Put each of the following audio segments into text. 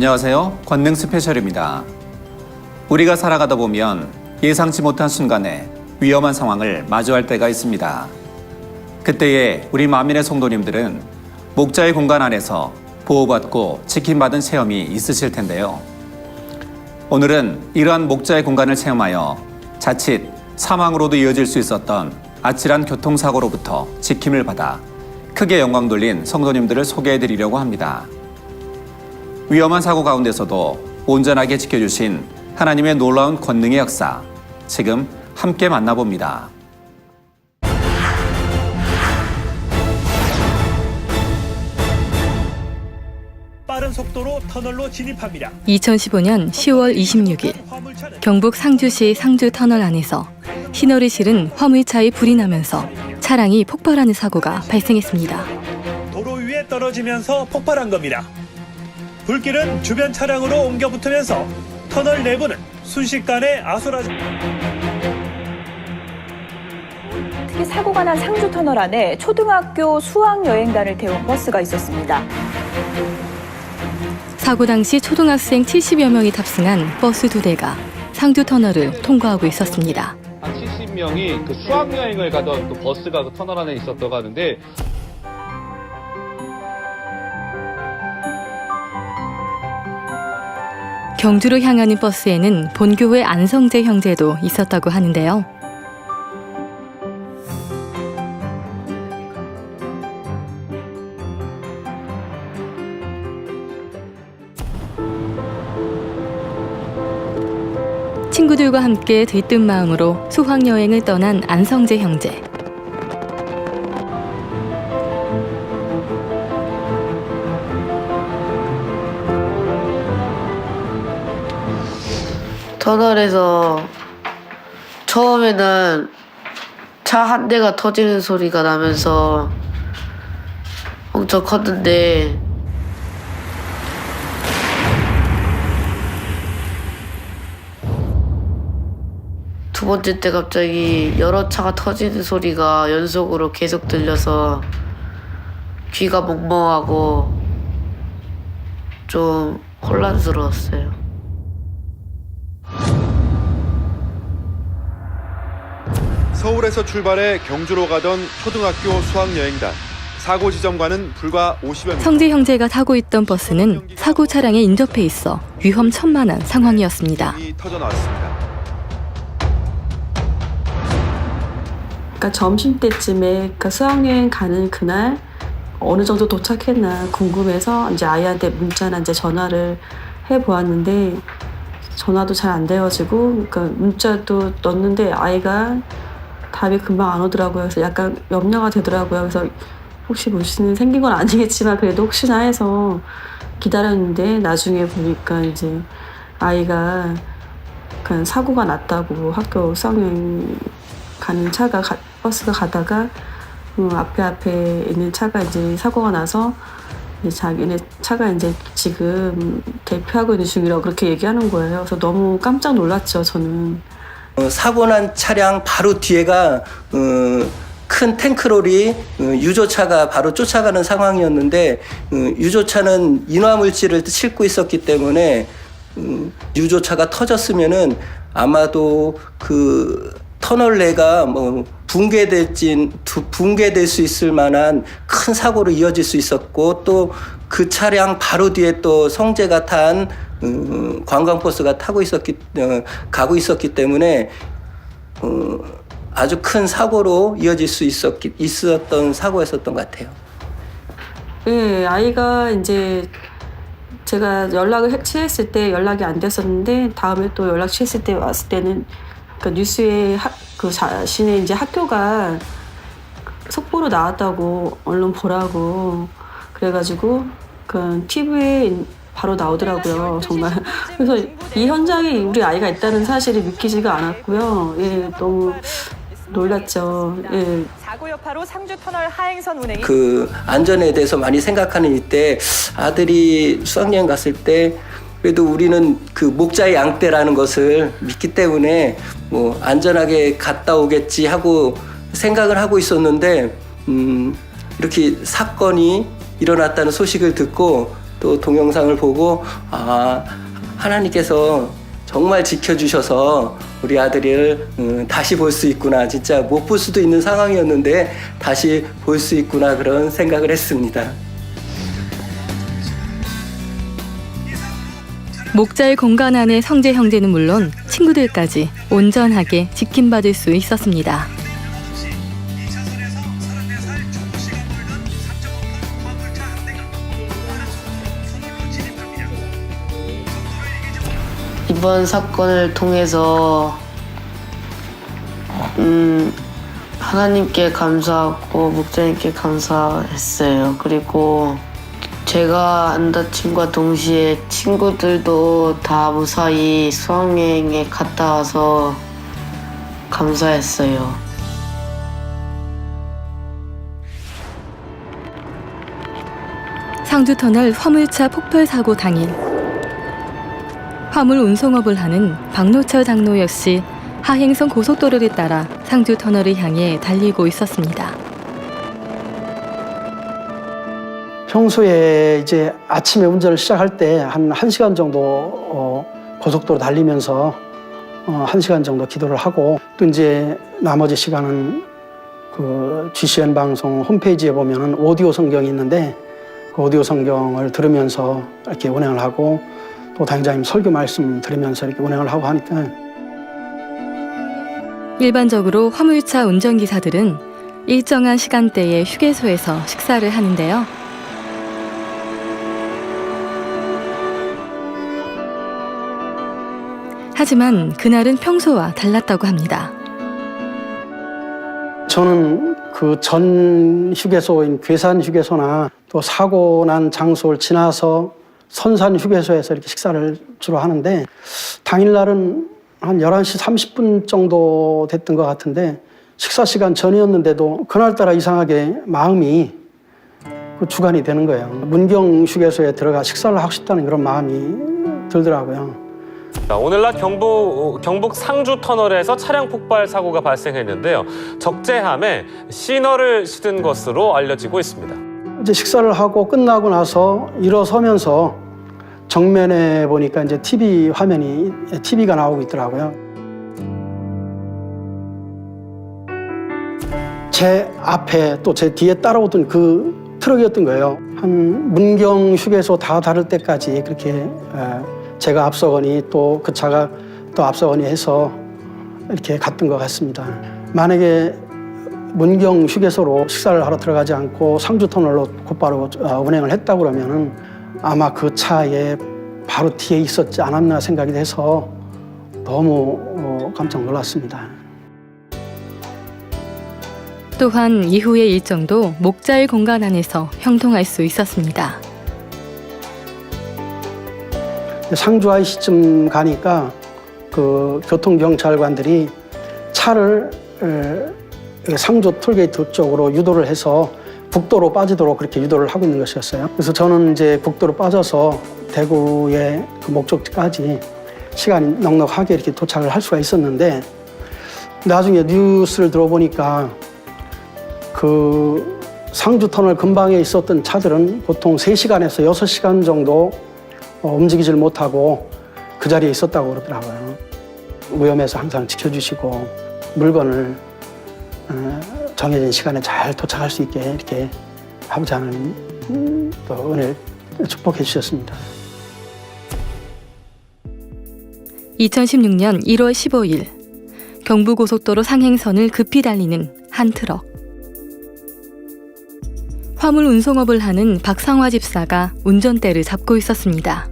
안녕하세요. 권능 스페셜입니다. 우리가 살아가다 보면 예상치 못한 순간에 위험한 상황을 마주할 때가 있습니다. 그때에 우리 만민의 성도님들은 목자의 공간 안에서 보호받고 지킴받은 체험이 있으실 텐데요. 오늘은 이러한 목자의 공간을 체험하여 자칫 사망으로도 이어질 수 있었던 아찔한 교통사고로부터 지킴을 받아 크게 영광 돌린 성도님들을 소개해 드리려고 합니다. 위험한 사고 가운데서도 온전하게 지켜주신 하나님의 놀라운 권능의 역사 지금 함께 만나봅니다. 빠른 속도로 터널로 진입합니다. 2015년 10월 26일 화물차는 경북 상주시 상주 터널 안에서 신호를 실은 화물차에 불이 나면서 차량이 폭발하는 사고가 발생했습니다. 도로 위에 떨어지면서 폭발한 겁니다. 불길은 주변 차량으로 옮겨 붙으면서 터널 내부는 순식간에 아수라장. 특히 사고가 난 상주 터널 안에 초등학교 수학 여행단을 태운 버스가 있었습니다. 사고 당시 초등학생 70여 명이 탑승한 버스 두 대가 상주 터널을 통과하고 있었습니다. 한 70명이 그 수학 여행을 가던 그 버스가 그 터널 안에 있었다고 하는데 경주로 향하는 버스에는 본교회 안성재 형제도 있었다고 하는데요. 친구들과 함께 들뜬 마음으로 수학여행을 떠난 안성재 형제. 터널에서 처음에는 차 한 대가 터지는 소리가 나면서 엄청 컸는데 두 번째 때 갑자기 여러 차가 터지는 소리가 연속으로 계속 들려서 귀가 멍멍하고 좀 혼란스러웠어요. 서울에서 출발해 경주로 가던 초등학교 수학여행단. 사고 지점과는 불과 50여 미 성재 형제가 타고 있던 버스는 사고 차량에 인접해 있어 위험천만한 상황이었습니다. 이 터져 나왔습니다. 그러니까 점심 때쯤에 그러니까 수학여행 가는 그날 어느 정도 도착했나 궁금해서 이제 아이한테 문자나 이제 전화를 해 보았는데 전화도 잘 안 되어지고 그러니까 문자도 넣었는데 아이가 답이 금방 안 오더라고요. 그래서 약간 염려가 되더라고요. 그래서 혹시 일 생긴 건 아니겠지만 그래도 혹시나 해서 기다렸는데 나중에 보니까 이제 아이가 그냥 사고가 났다고 학교 수학여행 가는 차가 가- 버스가 가다가 음, 앞에 앞에 있는 차가 이제 사고가 나서 이제 자기네 차가 이제 지금 대피하고 있는 중이라고 그렇게 얘기하는 거예요. 그래서 너무 깜짝 놀랐죠, 저는. 어, 사고 난 차량 바로 뒤에가 어, 큰 탱크롤이 어, 유조차가 바로 쫓아가는 상황이었는데 어, 유조차는 인화물질을 싣고 있었기 때문에 음, 유조차가 터졌으면은 아마도 그 터널 내가 뭐 붕괴될진 두- 붕괴될 수 있을 만한 큰 사고로 이어질 수 있었고 또 그 차량 바로 뒤에 또 성재가 탄 음, 관광버스가 타고 있었기 어, 가고 있었기 때문에 어, 아주 큰 사고로 이어질 수 있었기 있었던 사고였었던 것 같아요. 예, 아이가 이제 제가 연락을 해- 취했을 때 연락이 안 됐었는데 다음에 또 연락 취했을 때 왔을 때는 그 뉴스에 학, 그 자신의 이제 학교가 속보로 나왔다고 언론 보라고 그래가지고 그 TV에 바로 나오더라고요. 정말. 그래서 이 현장에 우리 아이가 있다는 사실이 믿기지가 않았고요. 예 너무 놀랐죠. 예. 사고 여파로 상주 터널 하행선 운행이 그 안전에 대해서 많이 생각하는 이때 아들이 수학여행 갔을 때 그래도 우리는 그 목자의 양떼라는 것을 믿기 때문에 뭐 안전하게 갔다 오겠지 하고 생각을 하고 있었는데 음 이렇게 사건이 일어났다는 소식을 듣고 또 동영상을 보고 아 하나님께서 정말 지켜주셔서 우리 아들을 음, 다시 볼 수 있구나 진짜 못 볼 수도 있는 상황이었는데 다시 볼 수 있구나 그런 생각을 했습니다. 목자의 공간 안의 성재 형제는 물론 친구들까지 온전하게 지킴받을 수 있었습니다. 이번 사건을 통해서 음, 하나님께 감사하고 목자님께 감사했어요. 그리고 제가 안 다침과 동시에 친구들도 다 무사히 수학여행에 갔다 와서 감사했어요. 상주터널 화물차 폭발 사고 당일 화물 운송업을 하는 박노철 장로 역시 하행성 고속도로를 따라 상주 터널을 향해 달리고 있었습니다. 평소에 이제 아침에 운전을 시작할 때 한 1시간 정도 어, 고속도로 달리면서 어, 1시간 정도 기도를 하고 또 이제 나머지 시간은 그 GCN 방송 홈페이지에 보면은 오디오 성경이 있는데 그 오디오 성경을 들으면서 이렇게 운행을 하고 또 당장님 설교 말씀 들으면서 이렇게 운행을 하고 하니까 일반적으로 화물차 운전기사들은 일정한 시간대에 휴게소에서 식사를 하는데요. 하지만 그날은 평소와 달랐다고 합니다. 저는 그 전 휴게소인 괴산 휴게소나 또 사고 난 장소를 지나서 선산 휴게소에서 이렇게 식사를 주로 하는데 당일날은 한 11시 30분 정도 됐던 것 같은데 식사 시간 전이었는데도 그날따라 이상하게 마음이 그 주관이 되는 거예요. 문경 휴게소에 들어가 식사를 하고 싶다는 그런 마음이 들더라고요. 자, 오늘날 경북, 경북 상주 터널에서 차량 폭발 사고가 발생했는데요. 적재함에 시너를 실은 것으로 알려지고 있습니다. 이제 식사를 하고 끝나고 나서 일어서면서 정면에 보니까 이제 TV 화면이 TV가 나오고 있더라고요. 제 앞에 또 제 뒤에 따라오던 그 트럭이었던 거예요. 한 문경 휴게소 다 다를 때까지 그렇게 에, 제가 앞서거니 또 그 차가 또 앞서거니 해서 이렇게 갔던 것 같습니다. 만약에 문경 휴게소로 식사를 하러 들어가지 않고 상주 터널로 곧바로 어, 운행을 했다 그러면은 아마 그 차에 바로 뒤에 있었지 않았나 생각이 돼서 너무 어, 깜짝 놀랐습니다. 또한 이후의 일정도 목자의 공간 안에서 형통할 수 있었습니다. 상주 IC쯤 가니까 그 교통경찰관들이 차를 에, 상주 톨게이트 쪽으로 유도를 해서 북도로 빠지도록 그렇게 유도를 하고 있는 것이었어요. 그래서 저는 이제 북도로 빠져서 대구의 그 목적지까지 시간이 넉넉하게 이렇게 도착을 할 수가 있었는데 나중에 뉴스를 들어보니까 그 상주 터널 근방에 있었던 차들은 보통 3시간에서 6시간 정도 어, 움직이질 못하고 그 자리에 있었다고 그러더라고요. 위험해서 항상 지켜주시고 물건을 어, 정해진 시간에 잘 도착할 수 있게 이렇게 하고자 하는 음, 또 은혜 축복해 주셨습니다. 2016년 1월 15일 경부고속도로 상행선을 급히 달리는 한 트럭. 화물 운송업을 하는 박상화 집사가 운전대를 잡고 있었습니다.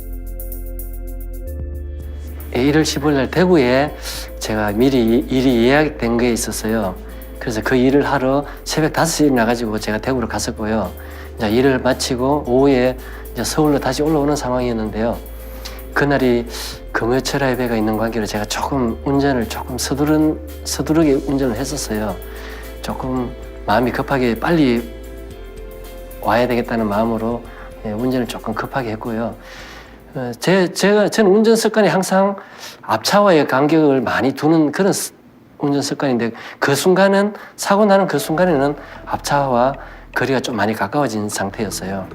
1월 15일 날 대구에 제가 미리 일이 예약된 게 있었어요. 그래서 그 일을 하러 새벽 5시에 나가지고 제가 대구로 갔었고요. 이제 일을 마치고 오후에 이제 서울로 다시 올라오는 상황이었는데요. 그날이 금요철 예배가 있는 관계로 제가 조금 운전을 조금 서두른, 서두르게 운전을 했었어요. 조금 마음이 급하게 빨리 와야 되겠다는 마음으로 예, 운전을 조금 급하게 했고요. 어, 제, 제가, 저는 운전 습관이 항상 앞차와의 간격을 많이 두는 그런 스- 운전 습관인데 그 순간은, 사고 나는 그 순간에는 앞차와 거리가 좀 많이 가까워진 상태였어요.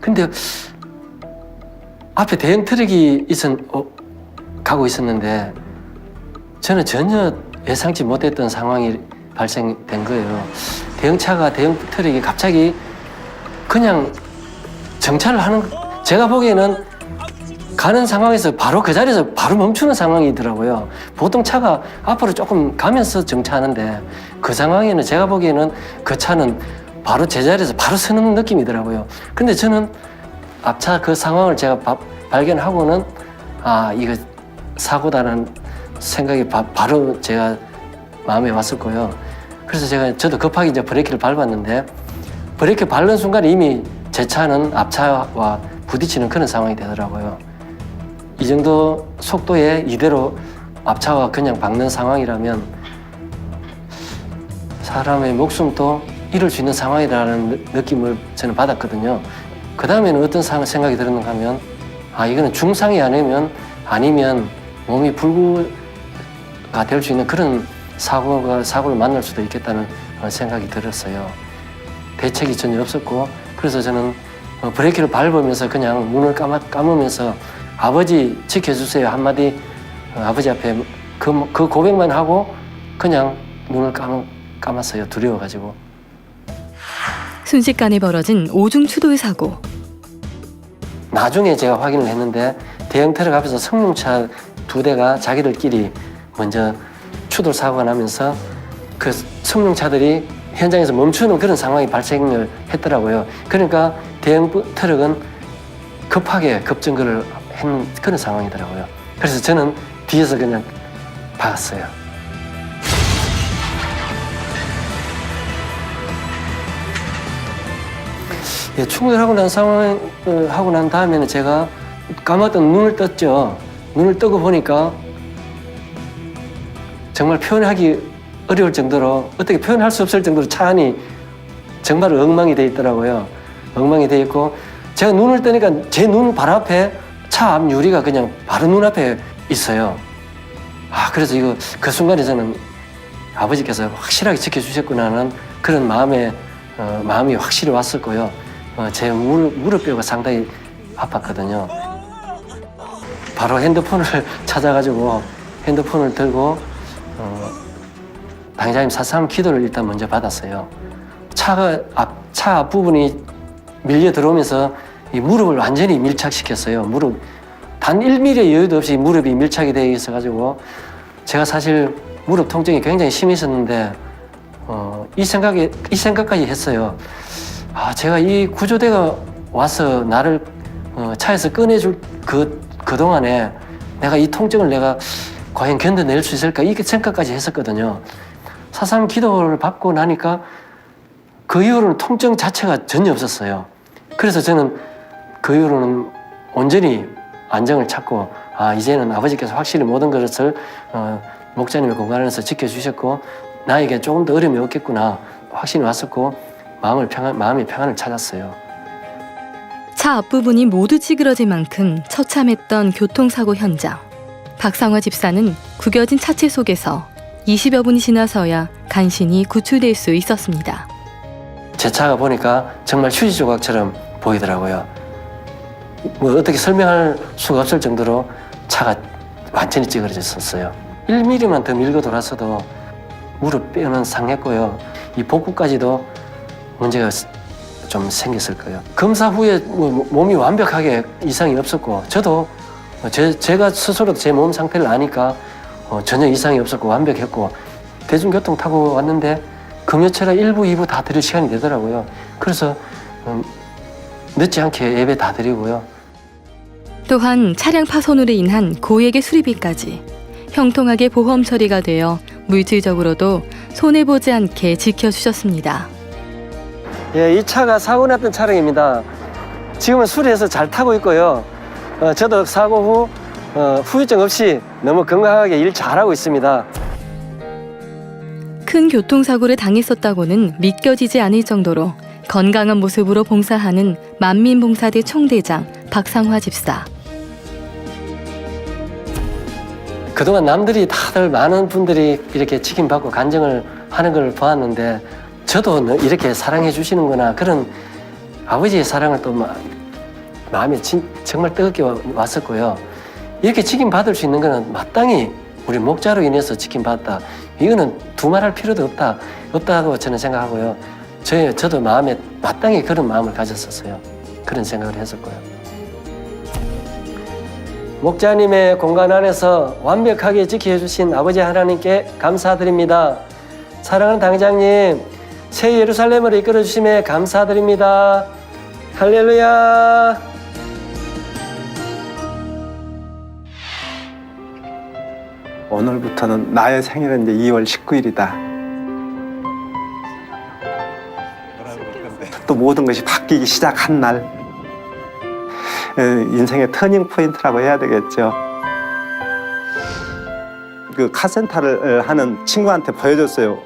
근데 앞에 대형 트럭이 있었, 어, 가고 있었는데 저는 전혀 예상치 못했던 상황이 발생된 거예요. 대형차가 대형 트럭이 갑자기 그냥 정차를 하는 제가 보기에는 가는 상황에서 바로 그 자리에서 바로 멈추는 상황이더라고요. 보통 차가 앞으로 조금 가면서 정차하는데 그 상황에는 제가 보기에는 그 차는 바로 제 자리에서 바로 서는 느낌이더라고요. 근데 저는 앞차 그 상황을 제가 바, 발견하고는 아 이거 사고다라는 생각이 바, 바로 제가 마음에 왔었고요. 그래서 제가 저도 급하게 이제 브레이크를 밟았는데 브레이크 밟는 순간 이미 제 차는 앞차와 부딪히는 그런 상황이 되더라고요. 이 정도 속도에 이대로 앞차와 그냥 박는 상황이라면 사람의 목숨도 잃을 수 있는 상황이라는 느- 느낌을 저는 받았거든요. 그 다음에는 어떤 상- 생각이 들었는가 하면 아 이거는 중상이 아니면 아니면 몸이 불구가 될 수 있는 그런 사고가 사고를 만날 수도 있겠다는 어, 생각이 들었어요. 대책이 전혀 없었고 그래서 저는 어, 브레이크를 밟으면서 그냥 눈을 감아, 감으면서 아버지 지켜주세요 한마디 어, 아버지 앞에 그, 그 고백만 하고 그냥 눈을 감, 감았어요 두려워가지고 순식간에 벌어진 오중 추돌 사고. 나중에 제가 확인을 했는데 대형 트럭 앞에서 승용차 두 대가 자기들끼리 먼저 추돌 사고가 나면서 그 승용차들이 현장에서 멈추는 그런 상황이 발생을 했더라고요. 그러니까 대형 부- 트럭은 급하게 급정거를 했는 그런 상황이더라고요. 그래서 저는 뒤에서 그냥 박았어요. 예, 충돌하고 난 상황 어, 하고 난 다음에는 제가 감았던 눈을 떴죠. 눈을 뜨고 보니까 정말 표현하기 어려울 정도로 어떻게 표현할 수 없을 정도로 차 안이 정말 엉망이 돼 있더라고요. 엉망이 돼 있고 제가 눈을 뜨니까 제눈 바로 앞에 차 앞 유리가 그냥 바로 눈앞에 있어요. 아 그래서 이거 그 순간에 저는 아버지께서 확실하게 지켜주셨구나 하는 그런 마음에 어, 마음이 확실히 왔었고요. 어, 제 무릎, 무릎뼈가 상당히 아팠거든요. 바로 핸드폰을 찾아가지고 핸드폰을 들고 어, 당장님 사삼 기도를 일단 먼저 받았어요. 차가 앞, 차 앞부분이 밀려 들어오면서 이 무릎을 완전히 밀착시켰어요. 무릎 단 1mm의 여유도 없이 무릎이 밀착이 되어 있어가지고 제가 사실 무릎 통증이 굉장히 심했었는데 어, 이 생각에 이 생각까지 했어요. 아, 제가 이 구조대가 와서 나를 어, 차에서 꺼내줄 그, 그 동안에 내가 이 통증을 내가 과연 견뎌낼 수 있을까? 이 생각까지 했었거든요. 사삼 기도를 받고 나니까 그 이후로는 통증 자체가 전혀 없었어요. 그래서 저는 그 이후로는 온전히 안정을 찾고, 아, 이제는 아버지께서 확실히 모든 것을 어, 목자님의 공간 안에서 지켜주셨고, 나에게 조금 더 어려움이 없겠구나. 확신이 왔었고, 마음을 평안, 마음의 평안을 찾았어요. 차 앞부분이 모두 찌그러질 만큼 처참했던 교통사고 현장. 박상화 집사는 구겨진 차체 속에서 20여 분이 지나서야 간신히 구출될 수 있었습니다. 제 차가 보니까 정말 휴지 조각처럼 보이더라고요. 뭐 어떻게 설명할 수가 없을 정도로 차가 완전히 찌그러졌었어요. 1mm만 더 밀고 돌았어도 무릎 뼈는 상했고요. 이 복부까지도 문제가 좀 생겼을 거예요. 검사 후에 뭐 몸이 완벽하게 이상이 없었고 저도 제, 제가 스스로도 제몸 상태를 아니까 어, 전혀 이상이 없었고 완벽했고 대중교통 타고 왔는데 금요철에 1부, 2부 다 드릴 시간이 되더라고요. 그래서 음, 늦지 않게 예배 다 드리고요. 또한 차량 파손으로 인한 고액의 수리비까지 형통하게 보험 처리가 되어 물질적으로도 손해 보지 않게 지켜주셨습니다. 예, 이 차가 사고 났던 차량입니다. 지금은 수리해서 잘 타고 있고요. 어, 저도 사고 후 어, 후유증 없이 너무 건강하게 일 잘하고 있습니다. 큰 교통사고를 당했었다고는 믿겨지지 않을 정도로 건강한 모습으로 봉사하는 만민봉사대 총대장 박상화 집사. 그동안 남들이 다들 많은 분들이 이렇게 지킴받고 간증을 하는 걸 보았는데 저도 이렇게 사랑해 주시는구나 그런 아버지의 사랑을 또막 마음이 진, 정말 뜨겁게 와- 왔었고요. 이렇게 직임 받을 수 있는 거는 마땅히 우리 목자로 인해서 직임 받다. 이거는 두말할 필요도 없다. 없다고 저는 생각하고요. 저, 저도 마음에 마땅히 그런 마음을 가졌었어요. 그런 생각을 했었고요. 목자님의 공간 안에서 완벽하게 지켜주신 아버지 하나님께 감사드립니다. 사랑하는 당장님, 새 예루살렘을 이끌어 주심에 감사드립니다. 할렐루야. 오늘부터는 나의 생일은 이제 2월 19일이다. 또 모든 것이 바뀌기 시작한 날. 에, 인생의 터닝 포인트라고 해야 되겠죠. 그 카센터를 하는 친구한테 보여줬어요.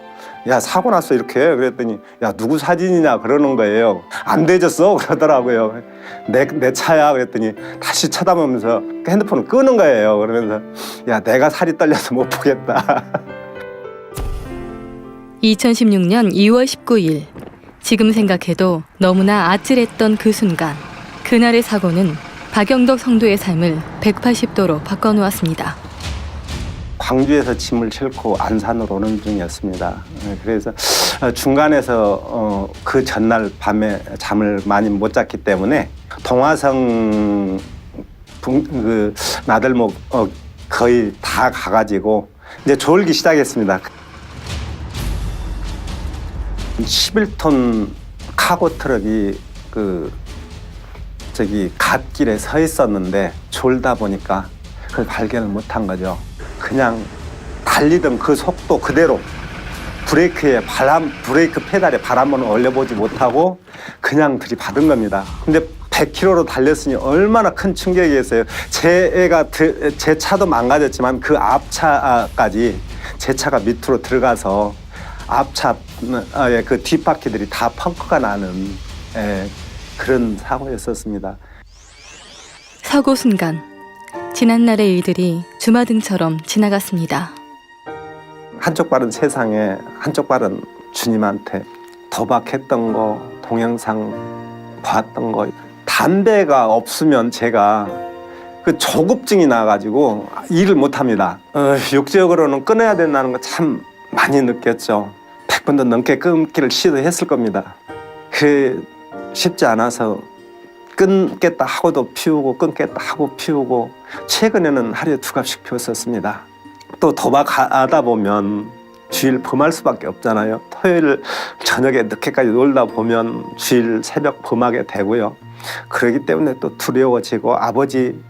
야 사고 났어 이렇게 그랬더니 야 누구 사진이냐 그러는 거예요. 안 되졌어 그러더라고요. 내, 내 차야 그랬더니 다시 쳐다보면서 그 핸드폰을 끄는 거예요. 그러면서 야 내가 살이 떨려서 못 보겠다. 2016년 2월 19일. 지금 생각해도 너무나 아찔했던 그 순간. 그날의 사고는 박영덕 성도의 삶을 180도로 바꿔놓았습니다. 광주에서 짐을 싣고 안산으로 오는 중이었습니다. 예, 그래서 어, 중간에서 어, 그 전날 밤에 잠을 많이 못 잤기 때문에 동화성 붕- 그 나들목 어, 거의 다 가가지고 이제 졸기 시작했습니다. 11톤 카고 트럭이 그 저기 갓길에 서 있었는데 졸다 보니까 그걸 발견을 못한 거죠. 그냥 달리던 그 속도 그대로 브레이크에 바람 브레이크 페달에 바람을 올려보지 못하고 그냥 들이받은 겁니다. 근데 100km로 달렸으니 얼마나 큰 충격이었어요. 제 애가 드- 제 차도 망가졌지만 그 앞차까지 제 차가 밑으로 들어가서 앞차 의그 뒷바퀴들이 다 펑크가 나는 예, 그런 사고였었습니다. 사고 순간. 지난날의 일들이 주마등처럼 지나갔습니다. 한쪽 발은 세상에 한쪽 발은 주님한테 도박했던 거 동영상 봤던 거 담배가 없으면 제가 그 조급증이 나가지고 일을 못합니다 어, 육적으로는 끊어야 된다는 거 참 많이 느꼈죠 100번도 넘게 끊기를 시도했을 겁니다 그 쉽지 않아서 끊겠다 하고도 피우고 끊겠다 하고 피우고 최근에는 하루에 두 갑씩 피웠었습니다 또 도박하다 보면 주일 범할 수밖에 없잖아요. 토요일 저녁에 늦게까지 놀다 보면 주일 새벽 범하게 되고요. 그러기 때문에 또 두려워지고 아버지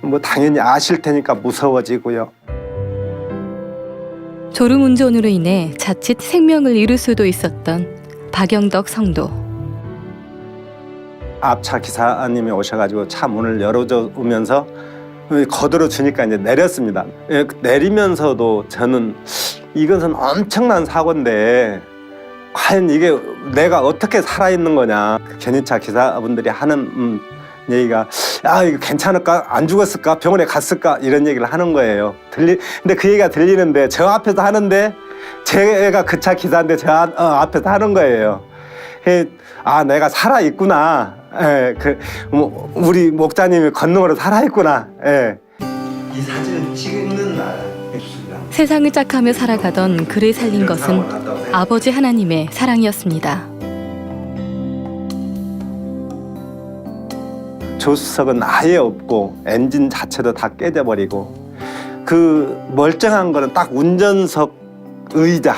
뭐 당연히 아실 테니까 무서워지고요. 졸음운전으로 인해 자칫 생명을 잃을 수도 있었던 박영덕 성도. 앞차 기사님이 오셔가지고 차 문을 열어주면서 거들어 주니까 이제 내렸습니다. 예, 내리면서도 저는 이것은 엄청난 사고인데 과연 이게 내가 어떻게 살아있는 거냐. 견인차 기사분들이 하는 음, 얘기가 야 이거 괜찮을까 안 죽었을까 병원에 갔을까 이런 얘기를 하는 거예요. 들리 근데 그 얘기가 들리는데 저 앞에서 하는데 제가 그 차 기사인데 저 앞- 어, 앞에서 하는 거예요. 예, 아 내가 살아 있구나. 예, 그 뭐, 우리 목자님이 건능으로 살아 있구나. 예. 이 사진을 찍는 날. 세상을 짝하며 살아가던 그를 살린 것은 아버지 하나님의 사랑이었습니다. 조수석은 아예 없고 엔진 자체도 다 깨져버리고 그 멀쩡한 거는 딱 운전석 의자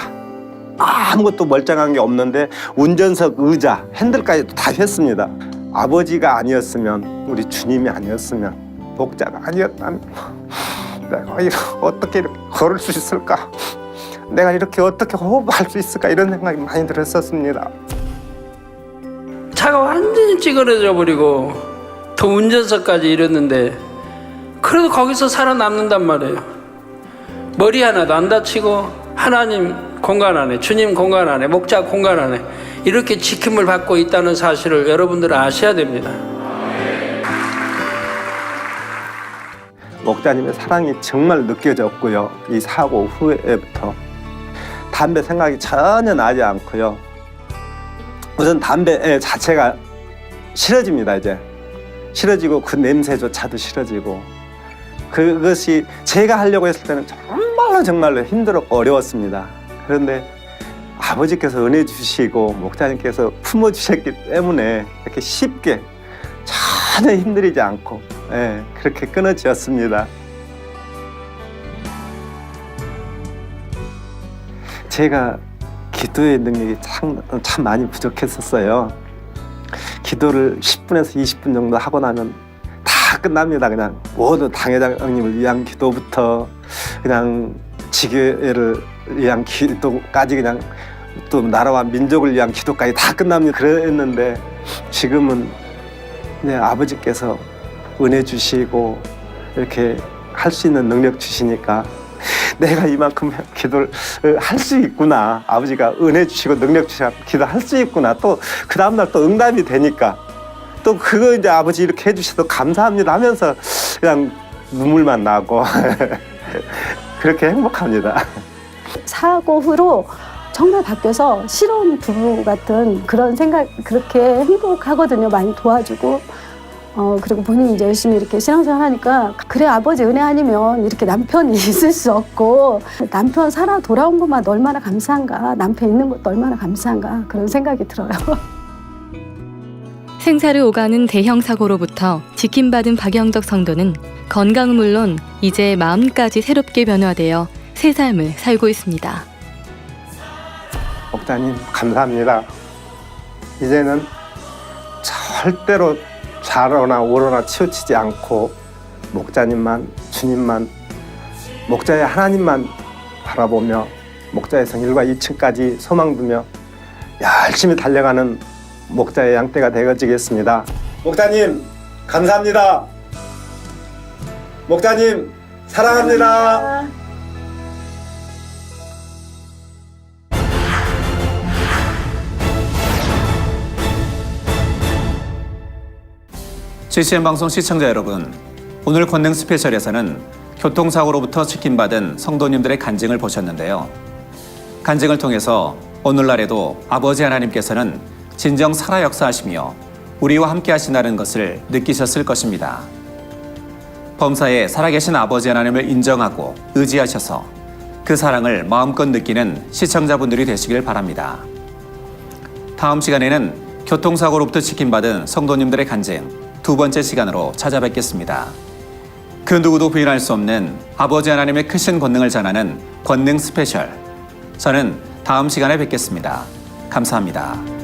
아무것도 멀쩡한 게 없는데 운전석 의자 핸들까지 다 했습니다. 아버지가 아니었으면 우리 주님이 아니었으면 목자가 아니었다면 내가 이렇게 어떻게 이렇게 걸을 수 있을까? 내가 이렇게 어떻게 호흡할 수 있을까? 이런 생각이 많이 들었었습니다. 차가 완전히 찌그러져 버리고 더 운전석까지 이랬는데 그래도 거기서 살아남는단 말이에요. 머리 하나도 안 다치고 하나님 공간 안에 주님 공간 안에 목자 공간 안에 이렇게 지킴을 받고 있다는 사실을 여러분들은 아셔야 됩니다. 목자님의 사랑이 정말 느껴졌고요. 이 사고 후에부터 담배 생각이 전혀 나지 않고요. 우선 담배 자체가 싫어집니다. 이제 싫어지고 그 냄새조차도 싫어지고 그것이 제가 하려고 했을 때는 정말로 정말로 힘들었고 어려웠습니다. 그런데 아버지께서 은혜 주시고 목사님께서 품어 주셨기 때문에 이렇게 쉽게 전혀 힘들이지 않고 예, 그렇게 끊어지었습니다. 제가 기도의 능력이 참, 참 많이 부족했었어요. 기도를 10분에서 20분 정도 하고 나면 다 끝납니다. 그냥 모두 당회장님을 위한 기도부터 그냥 지교회를 위한 기도까지 그냥 또 나라와 민족을 위한 기도까지 다 끝납니다. 그랬는데 지금은 네, 아버지께서 은혜 주시고 이렇게 할 수 있는 능력 주시니까 내가 이만큼 기도를 할 수 있구나. 아버지가 은혜 주시고 능력 주시고 기도할 수 있구나. 또 그 다음날 또 응답이 되니까 또 그거 이제 아버지 이렇게 해주셔서 감사합니다 하면서 그냥 눈물만 나고 그렇게 행복합니다. 사고 후로 정말 바뀌어서 실온 부부 같은 그런 생각 그렇게 행복하거든요. 많이 도와주고 어 그리고 본인이 이제 열심히 이렇게 신앙생활 하니까 그래 아버지 은혜 아니면 이렇게 남편이 있을 수 없고 남편 살아 돌아온 것만 얼마나 감사한가 남편 있는 것도 얼마나 감사한가 그런 생각이 들어요. 생사를 오가는 대형 사고로부터 지킴받은 박영덕 성도는 건강은 물론 이제 마음까지 새롭게 변화되어 새 삶을 살고 있습니다. 목사님 감사합니다. 이제는 절대로 좌로나 우로나 치우치지 않고 목자님만 주님만 목자의 하나님만 바라보며 목자의 성 1과 2층까지 소망 두며 열심히 달려가는 목자의 양떼가 되어지겠습니다. 목자님 감사합니다. 목자님 사랑합니다. GCN 방송 시청자 여러분, 오늘 권능 스페셜에서는 교통사고로부터 지킴받은 성도님들의 간증을 보셨는데요. 간증을 통해서 오늘날에도 아버지 하나님께서는 진정 살아 역사하시며 우리와 함께 하신다는 것을 느끼셨을 것입니다. 범사에 살아계신 아버지 하나님을 인정하고 의지하셔서 그 사랑을 마음껏 느끼는 시청자분들이 되시길 바랍니다. 다음 시간에는 교통사고로부터 지킴받은 성도님들의 간증 두 번째 시간으로 찾아뵙겠습니다. 그 누구도 부인할 수 없는 아버지 하나님의 크신 권능을 전하는 권능 스페셜. 저는 다음 시간에 뵙겠습니다. 감사합니다.